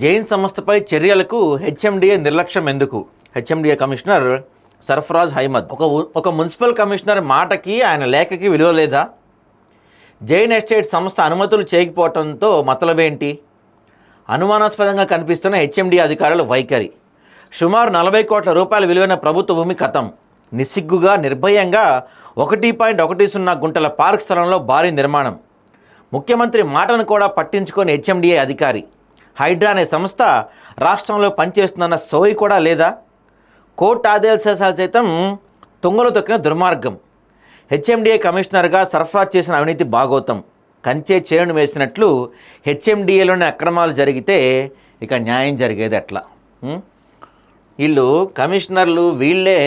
జైన్ సంస్థపై చర్యలకు హెచ్ఎండిఏ నిర్లక్ష్యం ఎందుకు? HMDA commissioner Sarfaraz Ahmed. ఒక ఒక మున్సిపల్ కమిషనర్ మాటకి ఆయన లేఖకి విలువ లేదా? జైన్ ఎస్టేట్ సంస్థ అనుమతులు చేయకపోవడంతో మతలబేంటి అనుమానాస్పదంగా కనిపిస్తున్న హెచ్ఎండి అధికారుల వైఖరి. సుమారు నలభై కోట్ల రూపాయల విలువైన ప్రభుత్వ భూమి కథం. నిస్సిగ్గుగా నిర్భయంగా ఒకటి పాయింట్ ఒకటి సున్నా గుంటల పార్క్ స్థలంలో భారీ నిర్మాణం. ముఖ్యమంత్రి మాటను కూడా పట్టించుకొని హెచ్ఎండిఏ అధికారి. హైడ్రా అనే సంస్థ రాష్ట్రంలో పనిచేస్తుందన్న సోయి కూడా లేదా? కోర్టు ఆదేశాలు సైతం తుంగలు తొక్కిన దుర్మార్గం. హెచ్ఎండిఏ కమిషనర్గా సరఫరా చేసిన అవినీతి భాగోతం కంచే చేరును వేసినట్లు హెచ్ఎండిఏలోని అక్రమాలు జరిగితే ఇక న్యాయం జరిగేది ఎట్లా వీళ్ళు కమిషనర్లు వీళ్ళే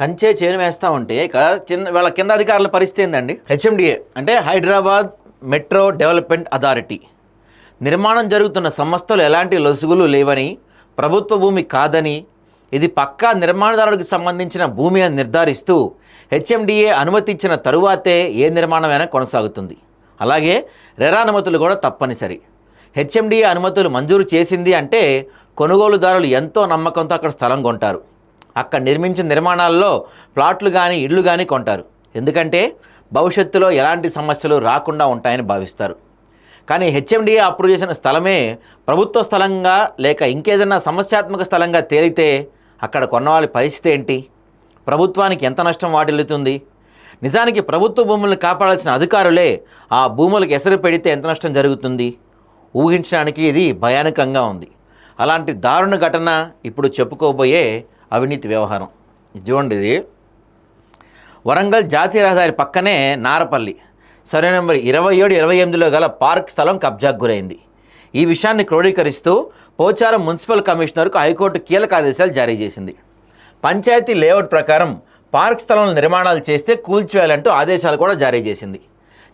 కంచే చేను వేస్తూ ఉంటే ఇక చిన్న వాళ్ళ కింద అధికారుల పరిస్థితి ఏందండి? హెచ్ఎండిఏ అంటే హైదరాబాద్ మెట్రో డెవలప్మెంట్ అథారిటీ. నిర్మాణం జరుగుతున్న సంస్థలు ఎలాంటి లొసుగులు లేవని ప్రభుత్వ భూమి కాదని ఇది పక్కా నిర్మాణదారుడికి సంబంధించిన భూమి అని నిర్ధారిస్తూ హెచ్ఎండిఏ అనుమతి ఇచ్చిన తరువాతే ఏ నిర్మాణమైనా కొనసాగుతుంది. అలాగే రెరా అనుమతులు కూడా తప్పనిసరి. హెచ్ఎండిఏ అనుమతులు మంజూరు చేసింది అంటే కొనుగోలుదారులు ఎంతో నమ్మకంతో అక్కడ స్థలం కొంటారు. అక్కడ నిర్మించిన నిర్మాణాల్లో ప్లాట్లు కానీ ఇళ్ళు కానీ కొంటారు. ఎందుకంటే భవిష్యత్తులో ఎలాంటి సమస్యలు రాకుండా ఉంటాయని భావిస్తారు. కానీ హెచ్ఎండిఏ అప్రూవ్ చేసిన స్థలమే ప్రభుత్వ స్థలంగా లేక ఇంకేదైనా సమస్యాత్మక స్థలంగా తేలితే అక్కడ కొన్నవాళ్ళ పరిస్థితి ఏంటి? ప్రభుత్వానికి ఎంత నష్టం వాటిల్లుతుంది? నిజానికి ప్రభుత్వ భూములను కాపాడాల్సిన అధికారులే ఆ భూములకు ఎసరు పెడితే ఎంత నష్టం జరుగుతుంది? ఊహించడానికి ఇది భయానకంగా ఉంది. అలాంటి దారుణ ఘటన ఇప్పుడు చెప్పుకోబోయే అవినీతి వ్యవహారం. చూడండి ఇది. వరంగల్ జాతీయ రహదారి పక్కనే నారపల్లి. సర్వే నెంబర్ ఇరవై ఏడు ఇరవై ఎనిమిదిలో గల పార్క్ స్థలం కబ్జాకు గురైంది. ఈ విషయాన్ని క్రోడీకరిస్తూ పోచారం మున్సిపల్ కమిషనర్కు హైకోర్టు కీలక ఆదేశాలు జారీ చేసింది. పంచాయతీ లేఅవుట్ ప్రకారం పార్క్ స్థలంలో నిర్మాణాలు చేస్తే కూల్చివేయాలంటూ ఆదేశాలు కూడా జారీ చేసింది.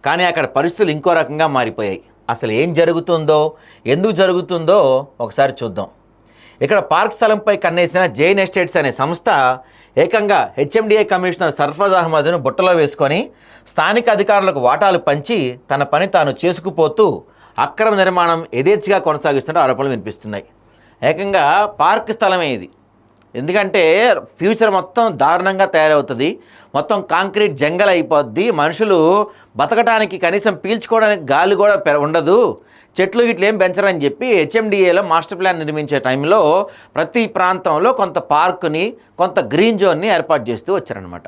కానీ అక్కడ పరిస్థితులు ఇంకో రకంగా మారిపోయాయి. అసలు ఏం జరుగుతుందో ఎందుకు జరుగుతుందో ఒకసారి చూద్దాం. ఇక్కడ పార్క్ స్థలంపై కన్నేసిన జైన్ ఎస్టేట్స్ అనే సంస్థ ఏకంగా హెచ్ఎండిఏ కమిషనర్ సర్ఫరాజ్ అహ్మద్ను బుట్టలో వేసుకొని స్థానిక అధికారులకు వాటాలు పంచి తన పని తాను చేసుకుపోతూ అక్రమ నిర్మాణం యథేచ్ఛగా కొనసాగిస్తున్న ఆరోపణలు వినిపిస్తున్నాయి. ఏకంగా పార్క్ స్థలమే ఇది. ఎందుకంటే ఫ్యూచర్ మొత్తం దారుణంగా తయారవుతుంది. మొత్తం కాంక్రీట్ జంగల్ అయిపోద్ది. మనుషులు బతకడానికి కనీసం పీల్చుకోవడానికి గాలి కూడా ఉండదు. చెట్లు గిట్లు ఏం పెంచరని చెప్పి హెచ్ఎండిఏలో మాస్టర్ ప్లాన్ నిర్మించే టైంలో ప్రతి ప్రాంతంలో కొంత పార్కుని కొంత గ్రీన్ జోన్ని ఏర్పాటు చేస్తూ వచ్చారనమాట